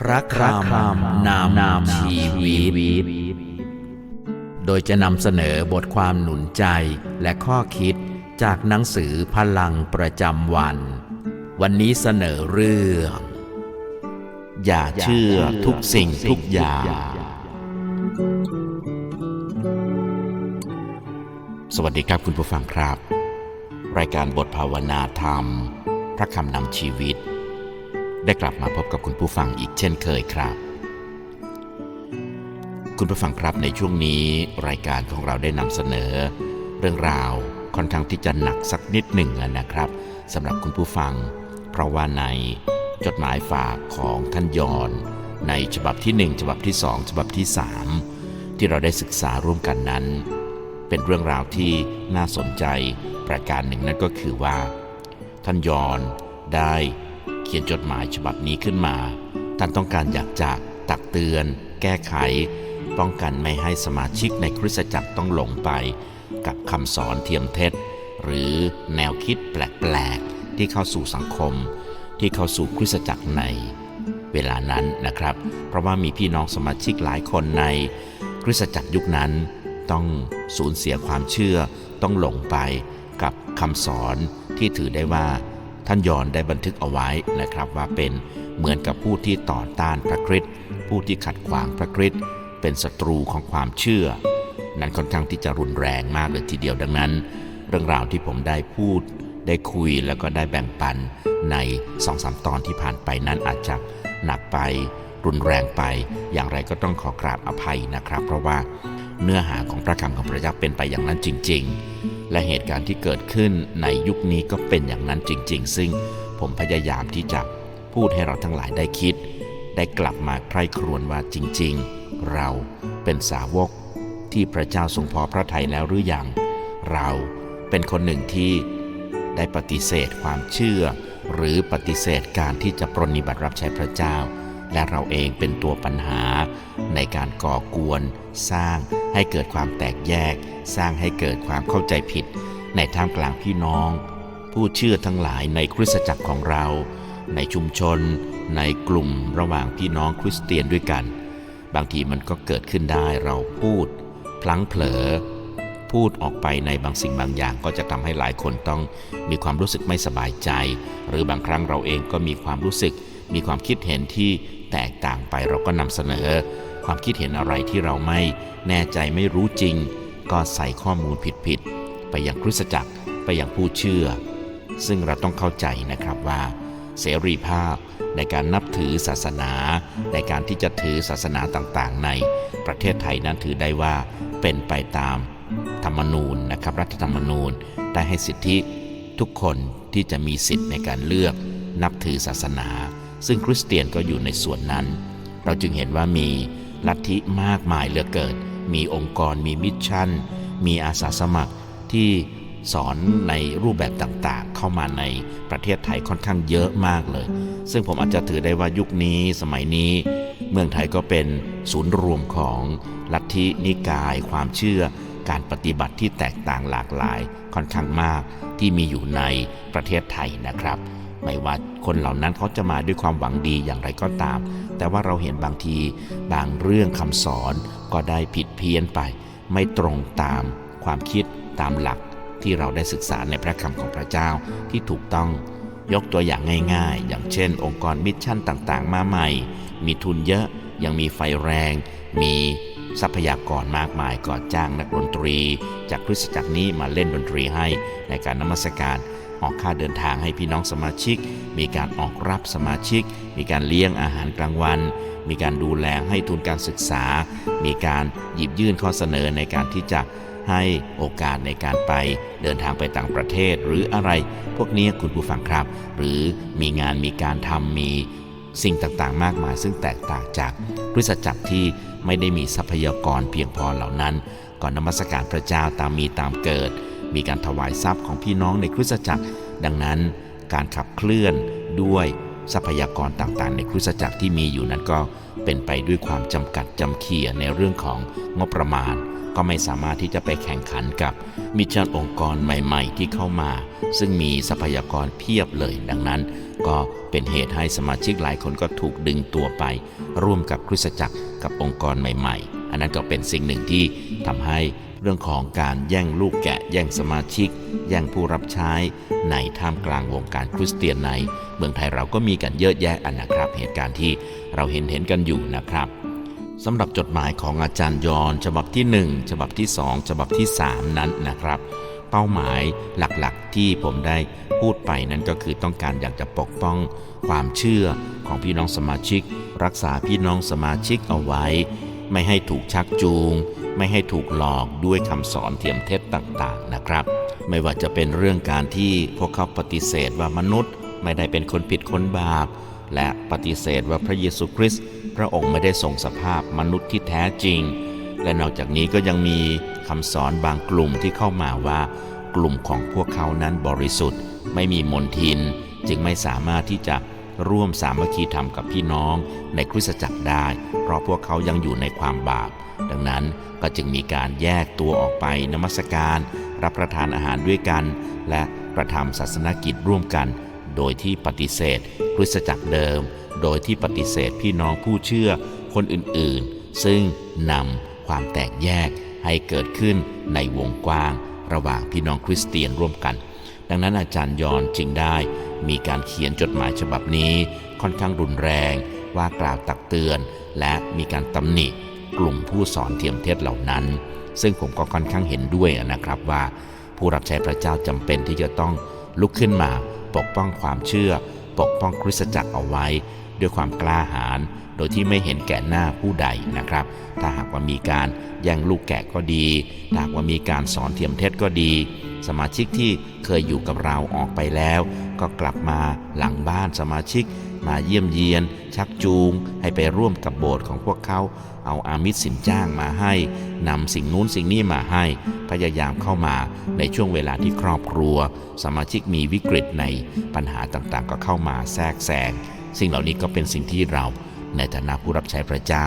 พระคำนำนำชีวิต โดยจะนำเสนอบทความหนุนใจและข้อคิดจากหนังสือพลังประจำวัน วันนี้เสนอเรื่อง อย่าเชื่อทุกสิ่งทุกอย่าง สวัสดีครับคุณผู้ฟังครับ รายการบทภาวนาธรรม พระคำนำชีวิต ได้กลับมาพบกับคุณผู้ฟังอีกเช่นเคยครับ คุณผู้ฟังครับในช่วงนี้รายการของเราได้นำเสนอ เรื่องราวค่อนข้างที่จะหนักสักนิดหนึ่งนะครับสำหรับคุณผู้ฟัง เพราะว่าในจดหมายฝากของท่านยอนในฉบับที่ 1 ฉบับที่ 2 ฉบับที่ 3 ที่เราได้ศึกษาร่วมกันนั้น เป็นเรื่องราวที่น่าสนใจประการหนึ่งนั่นก็คือว่า ท่านยอนได้ เขียนจดหมายฉบับนี้ขึ้นมา ท่านต้องการอยากจะตักเตือน แก้ไข ป้องกันไม่ให้สมาชิกในคริสตจักรต้องหลงไป กับคำสอนเทียมเท็จ หรือแนวคิดแปลกๆที่เข้าสู่สังคม ที่เข้าสู่คริสตจักรในเวลานั้นนะครับ เพราะว่ามีพี่น้องสมาชิกหลายคนในคริสตจักรยุคนั้น ต้องสูญเสียความเชื่อต้องหลงไปกับคำสอนที่ถือได้ว่า ท่านยอนได้บันทึกเอาไว้นะครับว่าเป็นเหมือนกับผู้ที่ต่อต้านพระคริสต์ผู้ที่ขัดขวางพระคริสต์เป็นศัตรูของความเชื่อ นั้นค่อนข้างที่จะรุนแรงมากเลยทีเดียวดังนั้น เรื่องราวที่ผมได้พูด ได้คุยแล้วก็ได้แบ่งปันในสองสามตอนที่ผ่านไปนั้นอาจจะหนักไปรุนแรงไป อย่างไรก็ต้องขอกราบอภัยนะครับ เพราะว่า เนื้อหาของพระคำของพระเจ้าเป็นไปอย่างนั้นจริง ๆ และเหตุการณ์ที่เกิดขึ้นในยุคนี้ก็เป็นอย่างนั้นจริง ๆ ซึ่งผมพยายามที่จะพูดให้เราทั้งหลายได้คิด ได้กลับมาใคร่ครวญว่าจริง ๆ เราเป็นสาวกที่พระเจ้าทรงพอพระทัยแล้วหรือยัง เราเป็นคนหนึ่งที่ได้ปฏิเสธความเชื่อ หรือปฏิเสธการที่จะปรนนิบัติรับใช้พระเจ้า และเราเองเป็นตัวปัญหา ในการก่อกวน สร้างให้เกิดความแตกแยก สร้างให้เกิดความเข้าใจผิด ในท่ามกลางพี่น้อง ผู้เชื่อทั้งหลายในคริสตจักรของเรา ในชุมชน ในกลุ่มระหว่างพี่น้องคริสเตียนด้วยกัน บางทีมันก็เกิดขึ้นได้เราพูด พลั้งเผลอ พูดออกไปในบางสิ่งบางอย่างก็จะทำให้หลายคนต้องมีความรู้สึกไม่สบายใจ หรือบางครั้งเราเองก็มีความรู้สึกมีความคิดเห็นที่ แตกต่างไปเราก็นำเสนอ ความคิดเห็นอะไรที่เราไม่แน่ใจไม่รู้จริง ก็ใส่ข้อมูลผิดๆไปยังคริสตจักรไปยังผู้เชื่อ ซึ่งเราต้องเข้าใจนะครับว่า เสรีภาพในการนับถือศาสนา ในการที่จะถือศาสนาต่างๆ ในประเทศไทยนั้นถือได้ว่าเป็นไปตามธรรมนูญนะครับรัฐธรรมนูญได้ให้สิทธิทุกคนที่จะมีสิทธิ์ในการเลือกนับถือศาสนา ซึ่งคริสเตียนก็อยู่ในส่วนนั้น เราจึงเห็นว่ามีลัทธิมากมายเหลือเกิน มีองค์กร มีมิชชั่น มีอาสาสมัครที่สอนในรูปแบบต่างๆ เข้ามาในประเทศไทยค่อนข้างเยอะมากเลย ซึ่งผมอาจจะถือได้ว่ายุคนี้สมัยนี้ เมืองไทยก็เป็นศูนย์รวมของลัทธินิกาย ความเชื่อ การปฏิบัติที่แตกต่างหลากหลายค่อนข้างมากที่มีอยู่ในประเทศไทยนะครับ ไม่ว่าคนเหล่านั้นเขาจะมาด้วยความหวังดีอย่างไรก็ตาม แต่ว่าเราเห็นบางทีบางเรื่องคำสอนก็ได้ผิดเพี้ยนไป ไม่ตรงตามความคิดตามหลักที่เราได้ศึกษาในพระคำของพระเจ้าที่ถูกต้องยกตัวอย่างง่ายๆ อย่างเช่น องค์กรมิชชั่นต่างๆ มาใหม่ มีทุนเยอะ ยังมีไฟแรง มีทรัพยากรมากมายก็จ้างนักดนตรี จากคริสตจักรนี้มาเล่นดนตรีให้ในการนมัสการ ออกค่าเดินทางให้พี่น้องสมาชิก มีการออกรับสมาชิก มีการเลี้ยงอาหารกลางวัน มีการดูแลให้ทุนการศึกษา มีการหยิบยื่นข้อเสนอในการที่จะให้โอกาสในการไปเดินทางไปต่างประเทศ หรืออะไร พวกนี้คุณผู้ฟังครับ หรือมีงานมีการทำมีสิ่งต่างๆ มากมาย ซึ่งแตกต่างจากคริสตจักรที่ไม่ได้มีทรัพยากรเพียงพอเหล่านั้น ก่อนนมัสการพระเจ้าตามมีตามเกิด มีการถวายทรัพย์ของพี่น้องในคริสตจักร ดังนั้นการขับเคลื่อนด้วยทรัพยากรต่างๆ ในคริสตจักรที่มีอยู่นั้นก็เป็นไปด้วยความจำกัดจำเคียในเรื่องของงบประมาณ ก็ไม่สามารถที่จะไปแข่งขันกับมิชชั่นองค์กรใหม่ ๆ ที่เข้ามา ซึ่งมีทรัพยากรเพียบเลย ดังนั้น ก็เป็นเหตุให้สมาชิกหลายคนก็ถูกดึงตัวไป ร่วมกับคริสตจักรกับองค์กรใหม่ ๆ อันนั้นก็เป็นสิ่งหนึ่งที่ทำให้ เรื่องของการแย่งลูกแกะ แย่งสมาชิก แย่งผู้รับใช้ในท่ามกลางวงการคริสเตียนใน เมืองไทยเราก็มีกันเยอะแยะอันนะครับ เหตุการณ์ที่เราเห็นเห็นกันอยู่นะครับสำหรับจดหมายของอาจารย์ยอนฉบับที่ 1 ฉบับที่ 2 ฉบับที่ 3 นั้นนะครับ เป้าหมายหลักๆที่ผมได้พูดไปนั้นก็คือต้องการอยากจะปกป้องความเชื่อของพี่น้องสมาชิก รักษาพี่น้องสมาชิกเอาไว้ ไม่ให้ถูกชักจูง ไม่ให้ถูกหลอกด้วยคำสอนเทียมเท็จต่างๆนะครับ ไม่ว่าจะเป็นเรื่องการที่พวกเขาปฏิเสธว่ามนุษย์ ไม่ได้เป็นคนผิดคนบาป และปฏิเสธว่าพระเยซูคริสต์พระองค์ไม่ได้ทรงสภาพมนุษย์ที่แท้จริง และนอกจากนี้ก็ยังมีคำสอนบางกลุ่มที่เข้ามาว่า กลุ่มของพวกเขานั้นบริสุทธิ์ ไม่มีมนทิน จึงไม่สามารถที่จะร่วมสามัคคีธรรมกับพี่น้องในคริสตจักรได้ เพราะพวกเขายังอยู่ในความบาป ดังนั้นก็จึงมีการแยกตัวออกไปนมัสการ รับประทานอาหารด้วยกัน และประทำศาสนกิจร่วมกัน โดยที่ปฏิเสธคริสตจักรเดิม โดยที่ปฏิเสธพี่น้องผู้เชื่อคนอื่นๆ ซึ่งนำความแตกแยกให้เกิดขึ้นในวงกว้าง ระหว่างพี่น้องคริสเตียนร่วมกัน ดังนั้นอาจารย์ยอนจึงได้ มีการเขียนจดหมายฉบับนี้ค่อนข้างรุนแรงว่ากล่าวตักเตือน และมีการตำหนิ กลุ่มผู้สอนเทียมเทศเหล่านั้น ซึ่งผมก็ค่อนข้างเห็นด้วยนะครับว่า ผู้รับใช้พระเจ้าจำเป็นที่จะต้องลุกขึ้นมา ปกป้องความเชื่อ ปกป้องคริสตจักรเอาไว้ ด้วยความกล้าหาญโดยที่ไม่เห็นแก่หน้าผู้ใดนะครับ ถ้าหากว่ามีการแย่งลูกแกะก็ดีถ้าหากว่ามีการสอนเทียมเท็จก็ดี สมาชิกที่เคยอยู่กับเราออกไปแล้ว ก็กลับมาหลังบ้านสมาชิก มาเยี่ยมเยียน ชักจูง ให้ไปร่วมกับโบสถ์ของพวกเขา เอาอามิตรสินจ้างมาให้นำสิ่งนู้นสิ่งนี้มาให้ พยายามเข้ามาในช่วงเวลาที่ครอบครัว สมาชิกมีวิกฤตในปัญหาต่างๆ ก็เข้ามาแทรกแซงสิ่งเหล่านี้ก็เป็นสิ่งที่เรา ในฐานะผู้รับใช้พระเจ้า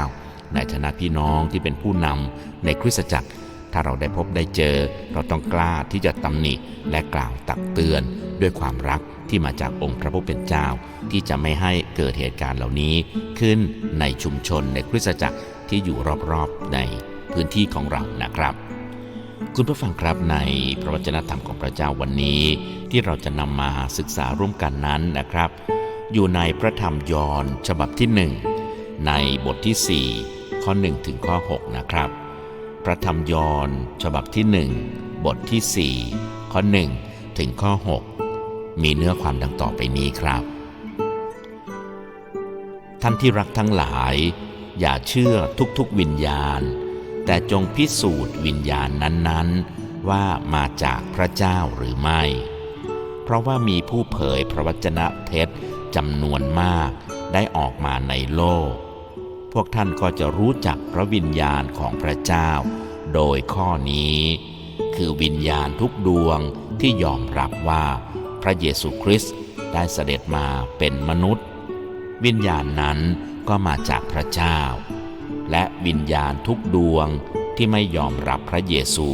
ในฐานะพี่น้องที่เป็นผู้นำในคริสตจักร ถ้าเราได้พบได้เจอ เราต้องกล้าที่จะตำหนิและกล่าวตักเตือน ด้วยความรักที่มาจากองค์พระผู้เป็นเจ้า ที่จะไม่ให้เกิดเหตุการณ์เหล่านี้ ขึ้นในชุมชนในคริสตจักรที่อยู่รอบๆในพื้นที่ของเรานะครับ คุณผู้ฟังครับในพระวจนะธรรมของพระเจ้าวันนี้ ที่เราจะนำมาศึกษาร่วมกันนั้นนะครับ อยู่ในพระธรรมยอห์นฉบับที่หนึ่งในบทที่ 4 ข้อ 1 ถึงข้อ 6 นะครับ ระธรรมยอนฉบับที่1บทที่4ข้อ1ถึงข้อ 6 มีเนื้อความดังต่อไปนี้ครับ ท่านที่รักทั้งหลาย อย่าเชื่อทุกๆวิญญาณ แต่จงพิสูจน์วิญญาณนั้นๆ ว่ามาจากพระเจ้าหรือไม่ เพราะว่ามีผู้เผยพระวจนะเท็จจำนวนมากได้ออกมาในโลก พวกท่านก็จะรู้จักพระวิญญาณของพระเจ้า โดยข้อนี้ คือวิญญาณทุกดวงที่ยอมรับว่าพระเยซูคริสต์ได้เสด็จมาเป็นมนุษย์ วิญญาณนั้นก็มาจากพระเจ้า และวิญญาณทุกดวงที่ไม่ยอมรับพระเยซู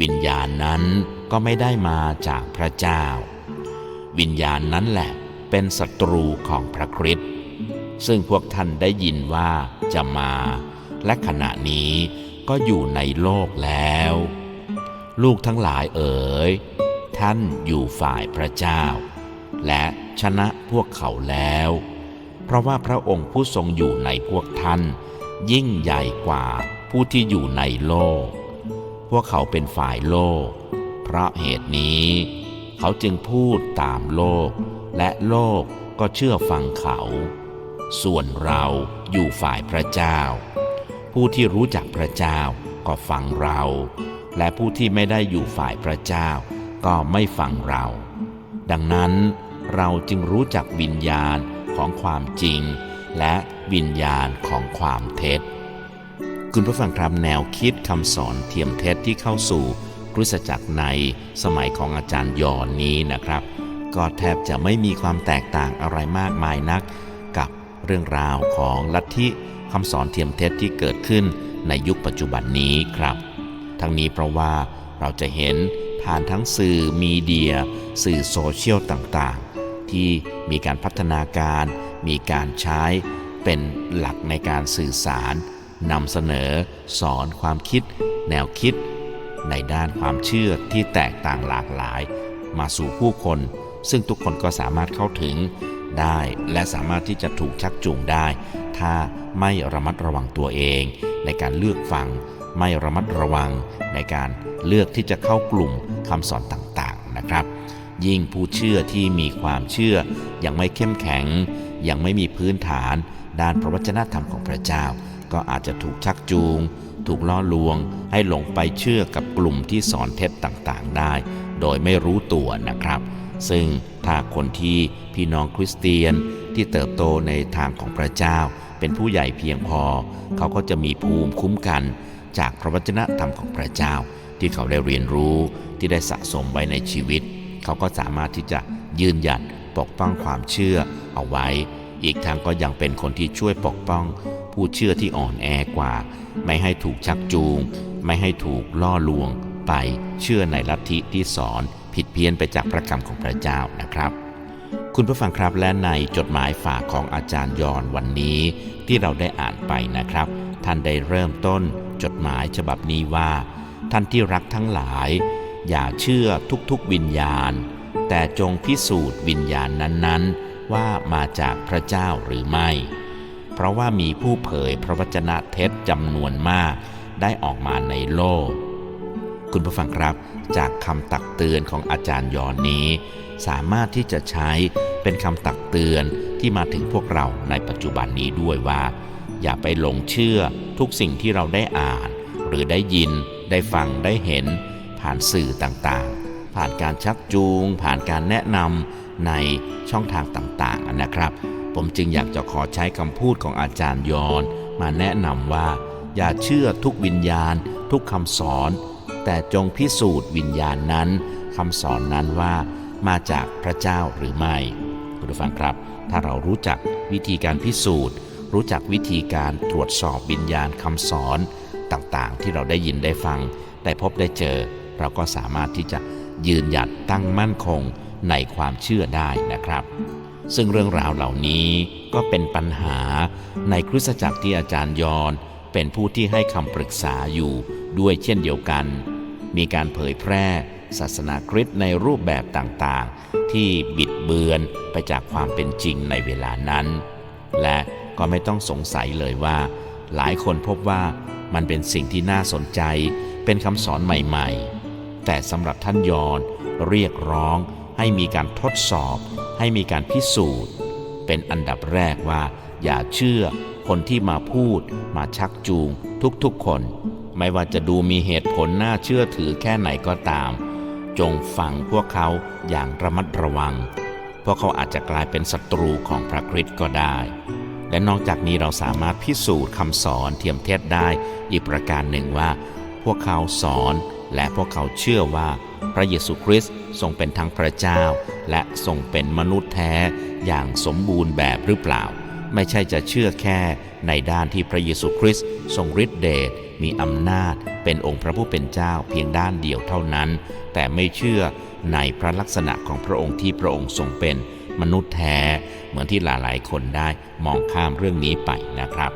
วิญญาณนั้นก็ไม่ได้มาจากพระเจ้า วิญญาณนั้นแหละเป็นศัตรูของพระคริสต์ซึ่งพวกท่านได้ยินว่าจะมา และขณะนี้ ก็อยู่ในโลกแล้ว ลูกทั้งหลายเอ๋ย ท่านอยู่ฝ่ายพระเจ้า และชนะพวกเขาแล้ว เพราะว่าพระองค์ผู้ทรงอยู่ในพวกท่าน ยิ่งใหญ่กว่าผู้ที่อยู่ในโลก พวกเขาเป็นฝ่ายโลก เพราะเหตุนี้ เขาจึงพูดตามโลก และโลกก็เชื่อฟังเขา ส่วนเราอยู่ฝ่ายพระเจ้า ผู้ที่รู้จักพระเจ้าก็ฟังเรา และผู้ที่ไม่ได้อยู่ฝ่ายพระเจ้า ก็ไม่ฟังเรา ดังนั้นเราจึงรู้จักวิญญาณของความจริง และวิญญาณของความเท็จ คุณผู้ฟังครับแนวคิดคำสอนเทียมเท็จที่เข้าสู่คริสตจักรในสมัยของอาจารย์ยอนนี้นะครับ ก็แทบจะไม่มีความแตกต่างอะไรมากมายนัก กับเรื่องราวของลัทธิ คำสอนเทียมเท็จที่เกิดขึ้นในยุคปัจจุบันนี้ครับ ทั้งนี้เพราะว่าเราจะเห็นผ่านทั้งสื่อมีเดีย สื่อโซเชียลต่างๆ ที่มีการพัฒนาการ มีการใช้เป็นหลักในการสื่อสารนำเสนอสอนความคิด แนวคิด ในด้านความเชื่อที่แตกต่างหลากหลาย มาสู่ผู้คน ซึ่งทุกคนก็สามารถเข้าถึงได้ และสามารถที่จะถูกชักจูงได้ ถ้าไม่ระมัดระวังตัวเอง ในการเลือกฟัง ไม่ระมัดระวัง ในการเลือกที่จะเข้ากลุ่มคำสอนต่างๆนะครับ ยิ่งผู้เชื่อที่มีความเชื่อ ยังไม่เข้มแข็ง ยังไม่มีพื้นฐาน ด้านพระวจนะธรรมของพระเจ้า ก็อาจจะถูกชักจูง ถูกล่อลวง ให้หลงไปเชื่อกับกลุ่มที่สอนเท็จต่างๆ ได้ โดยไม่รู้ตัวนะครับ ซึ่งถ้าคนที่พี่น้องคริสเตียนที่เติบโตในทางของพระเจ้า เป็นผู้ใหญ่เพียงพอ เขาก็จะมีภูมิคุ้มกัน จากพระวจนะธรรมของพระเจ้า ที่เขาได้เรียนรู้ที่ได้สะสมไว้ในชีวิต เขาก็สามารถที่จะยืนหยัดปกป้องความเชื่อเอาไว้ อีกทางก็ยังเป็นคนที่ช่วยปกป้อง ผู้เชื่อที่อ่อนแอกว่า ไม่ให้ถูกชักจูง ไม่ให้ถูกล่อลวงไปเชื่อในลัทธิที่สอนผิดเพี้ยนไปจากพระคำของพระเจ้านะครับ คุณผู้ฟังครับและในจดหมายฝากของอาจารย์ยอนวันนี้ ที่เราได้อ่านไปนะครับ ท่านได้เริ่มต้นจดหมายฉบับนี้ว่า ท่านที่รักทั้งหลาย อย่าเชื่อทุกๆวิญญาณ แต่จงพิสูจน์วิญญาณนั้นๆ ว่ามาจากพระเจ้าหรือไม่ เพราะว่ามีผู้เผยพระวจนะเท็จจำนวนมากได้ออกมาในโลก คุณผู้ฟังครับ จากคำตักเตือนของอาจารย์ยอนนี้ สามารถที่จะใช้เป็นคำตักเตือนที่มาถึงพวกเราในปัจจุบันนี้ด้วยว่า อย่าไปหลงเชื่อทุกสิ่งที่เราได้อ่าน หรือได้ยิน ได้ฟังได้เห็น ผ่านสื่อต่างๆ ผ่านการชักจูง ผ่านการแนะนำในช่องทางต่างๆนะครับ ผมจึงอยากจะขอใช้คำพูดของอาจารย์ยอนมาแนะนำว่า อย่าเชื่อทุกวิญญาณ ทุกคำสอน แต่จงพิสูจน์วิญญาณนั้นคำสอนนั้นว่ามาจากพระเจ้าหรือไม่คุณผู้ฟังครับ ถ้าเรารู้จักวิธีการพิสูจน์ รู้จักวิธีการตรวจสอบวิญญาณคำสอนต่างๆ ที่เราได้ยินได้ฟัง ได้พบได้เจอ เราก็สามารถที่จะยืนหยัดตั้งมั่นคงในความเชื่อได้นะครับ ซึ่งเรื่องราวเหล่านี้ก็เป็นปัญหาในคริสตจักรที่อาจารย์ยอนเป็นผู้ที่ให้คำปรึกษาอยู่ด้วยเช่นเดียวกัน มีการเผยแพร่ศาสนาคริสต์ในรูปแบบต่างๆ ที่บิดเบือนไปจากความเป็นจริงในเวลานั้น และก็ไม่ต้องสงสัยเลยว่า หลายคนพบว่ามันเป็นสิ่งที่น่าสนใจ เป็นคำสอนใหม่ๆ แต่สำหรับท่านยอนเรียกร้องให้มีการทดสอบ ให้มีการพิสูจน์ เป็นอันดับแรกว่า อย่าเชื่อคนที่มาพูด มาชักจูง ทุกๆคน ไม่ว่าจะดูมีเหตุผลน่าเชื่อถือแค่ไหนก็ตาม จงฟังพวกเขาอย่างระมัดระวังเพราะเขาอาจจะกลายเป็นศัตรูของพระคริสต์ก็ได้ และนอกจากนี้เราสามารถพิสูจน์คำสอนเทียมเทศได้อีกประการหนึ่งว่า พวกเขาสอนและพวกเขาเชื่อว่าพระเยซูคริสต์ทรงเป็นทั้งพระเจ้า และทรงเป็นมนุษย์แท้อย่างสมบูรณ์แบบหรือเปล่า ไม่ใช่จะเชื่อแค่ในด้านที่พระเยซูคริสต์ทรงฤทธิเดช มีอำนาจเป็นองค์พระผู้เป็นเจ้าเพียงด้านเดียวเท่านั้น แต่ไม่เชื่อในพระลักษณะของพระองค์ที่พระองค์ทรงเป็นมนุษย์แท้เหมือนที่หลายๆคนได้มองข้ามเรื่องนี้ไปนะครับ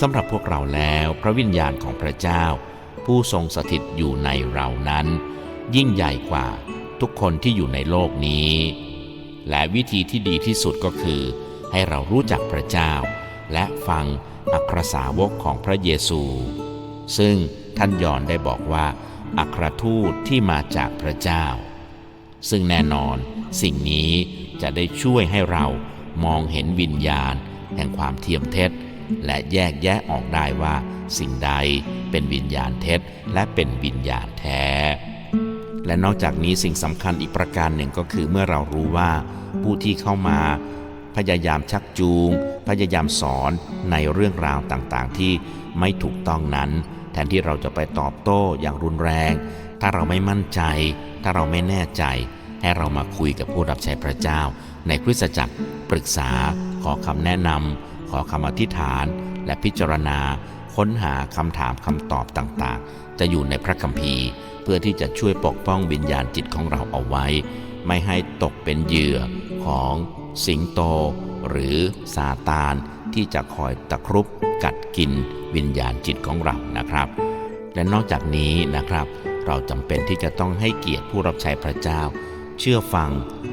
สำหรับพวกเราแล้วพระวิญญาณของพระเจ้า ผู้ทรงสถิตอยู่ในเรานั้น ยิ่งใหญ่กว่าทุกคนที่อยู่ในโลกนี้ และวิธีที่ดีที่สุดก็คือ ให้เรารู้จักพระเจ้า และฟังอัครสาวกของพระเยซู ซึ่งท่านยอนได้บอกว่าอัครทูตที่มาจากพระเจ้า ซึ่งแน่นอนสิ่งนี้จะได้ช่วยให้เรามองเห็นวิญญาณ แห่งความเทียมเท็จ และแยกแยะออกได้ว่า สิ่งใดเป็นวิญญาณเท็จ และเป็นวิญญาณแท้ และนอกจากนี้สิ่งสำคัญอีกประการหนึ่งก็คือเมื่อเรารู้ว่า ผู้ที่เข้ามา พยายามชักจูง พยายามสอนในเรื่องราวต่างๆ ที่ไม่ถูกต้องนั้น แทนที่เราจะไปตอบโต้อย่างรุนแรง ถ้าเราไม่มั่นใจ ถ้าเราไม่แน่ใจ ให้เรามาคุยกับผู้รับใช้พระเจ้า ในคริสตจักรปรึกษา ขอคำแนะนำขอคำอธิษฐาน และพิจารณา ค้นหาคำถามคำตอบต่างๆ จะอยู่ในพระคัมภีร์ เพื่อที่จะช่วยปกป้องวิญญาณจิตของเราเอาไว้ ไม่ให้ตกเป็นเหยื่อของสิงโต หรือซาตานที่จะคอยตะครุบกัดกินวิญญาณจิตของเรานะครับ และนอกจากนี้นะครับ เราจำเป็นที่จะต้องให้เกียรติผู้รับใช้พระเจ้า เชื่อฟัง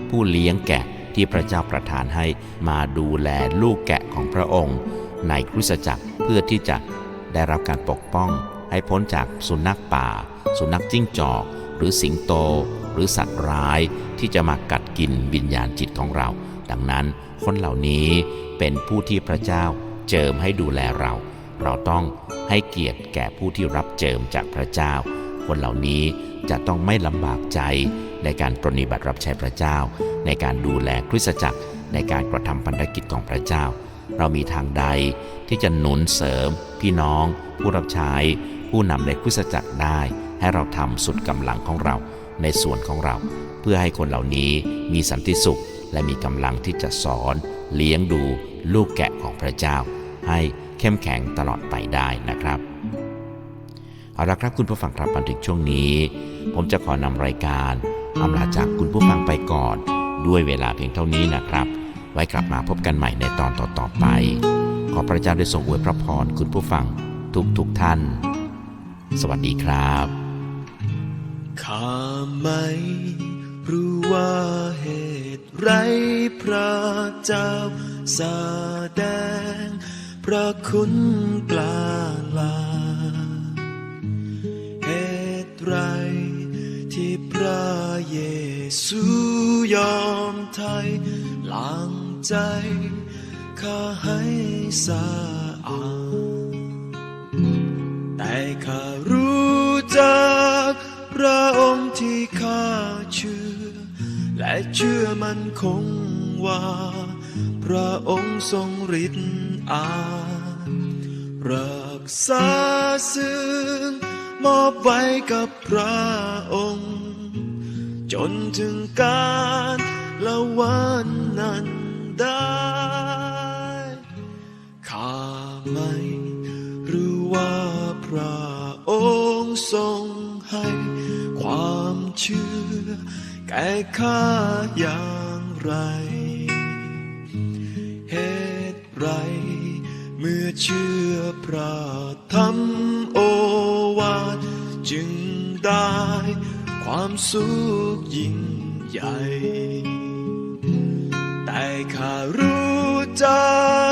ผู้เลี้ยงแกะที่พระเจ้าประทานให้มาดูแลลูกแกะของพระองค์ ในคริสตจักรเพื่อที่จะได้รับการปกป้อง ให้พ้นจากสุนัขป่า สุนัขจิ้งจอก หรือสิงโต หรือสัตว์ร้ายที่จะมากัดกินวิญญาณจิตของเรา ดังนั้น คนเหล่านี้เป็นผู้ที่พระเจ้าเจิมให้ดูแลเรา เราต้องให้เกียรติแก่ผู้ที่รับเจิมจากพระเจ้า คนเหล่านี้จะต้องไม่ลำบากใจในการปรนนิบัติรับใช้พระเจ้า ในการดูแลคริสตจักรในการกระทำพันธกิจของพระเจ้า เรามีทางใดที่จะหนุนเสริม พี่น้อง ผู้รับใช้ ผู้นำในคริสตจักรได้ ให้เราทำสุดกำลังของเราในส่วนของเรา เพื่อให้คนเหล่านี้มีสันติสุข และมีกำลังที่จะสอน เลี้ยงดูลูกแกะของพระเจ้า ให้เข้มแข็งตลอดไปได้นะครับ เอาละครับคุณผู้ฟังครับมาถึงช่วงนี้ ผมจะขอนำรายการอำลาจากคุณผู้ฟังไปก่อน ด้วยเวลาเพียงเท่านี้นะครับ ไว้กลับมาพบกันใหม่ในตอนต่อๆไป ขอพระเจ้าได้ทรงอวยพระพรคุณผู้ฟังทุกๆทท่าน สวัสดีครับข้าไม่รู้ว่าเห ไรพระเจ้าสาแดง พระคุณกล้าลาเหตุไรที่พระเยซูยอมไทยล้างใจข้าให้สะอาด เชื่อมันคงว่า พระองค์ทรงฤทธิ์อารักษาซึ่งมอบไว้กับพระองค์ จนถึงการละวันนั้นได้ข้าไม่รู้ว่าพระองค์ทรงให้ความเชื่อ แก่ข้าอย่างไร เหตุไร เมื่อเชื่อพระธรรมโอวาทจึงได้ ความสุขยิ่งใหญ่ แต่ข้ารู้จั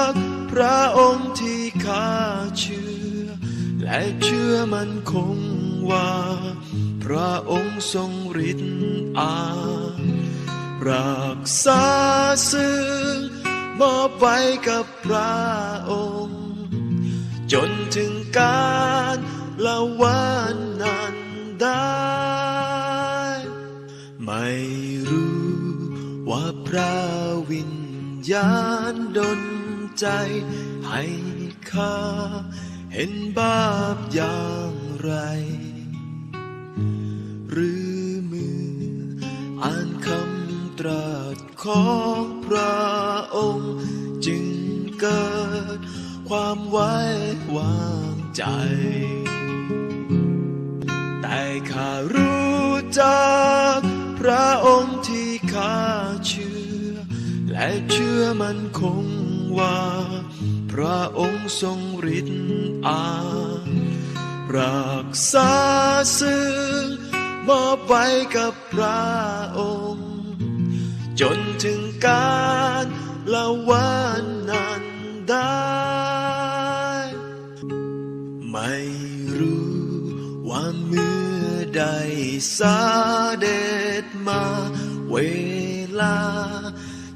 กพระองค์ที่ข้าเชื่อ และเชื่อมันคงว่า ระองค์ทรงฤทธิ์อารักษาซึ่งมอบไว้กับพระองค์ จนถึงการละวันนั้นได้ ไม่รู้ว่าพระวิญญาณดลใจให้ข้าเห็นบาปอย่างไร หรือมือ อ่านคำตรัสของพระองค์ จึงเกิดความไว้วางใจ แต่ข้ารู้จักพระองค์ที่ข้าเชื่อ และเชื่อมันคงว่า พระองค์ทรงฤทธิ์อารักษาซึ่ง มอบไว้กับพระองค์ จนถึงการละวันนั้นได้ ไม่รู้ว่าเมื่อใดสาเด็จมา เวลา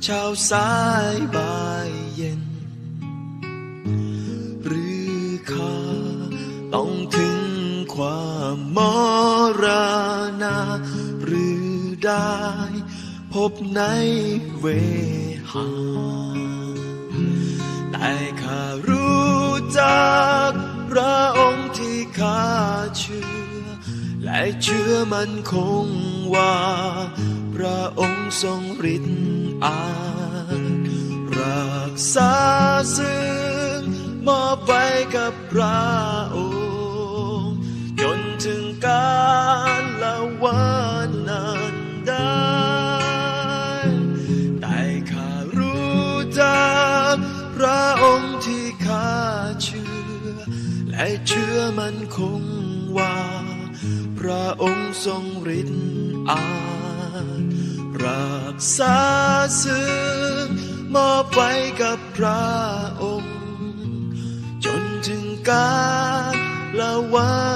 เช้าสายบ่ายเย็น หรือข้าต้องถึง ได้ พบในเวหา แต่ข้ารู้จักพระองค์ที่ข้าเชื่อ และเชื่อมันคงว่า พระองค์ทรงฤทธิ์อาจรักษาซึ่งมอบไว้กับพระองค์ จนถึงการละวัน ให้เชื่อมันคงว่า พระองค์ทรงฤทธิ์อาจรักษาซึ่งมอบไว้กับพระองค์ จนถึงการละวัน